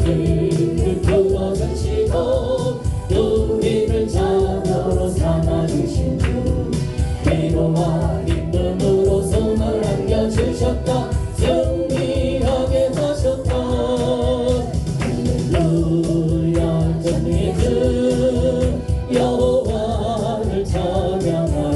주님 영원한 시도 우리를 자녀로 삼아주신 주 괴로와 기쁨으로 성을 안겨주셨다. 승리하게 하셨다. 할렐루야 전예주 여호와를 찬양하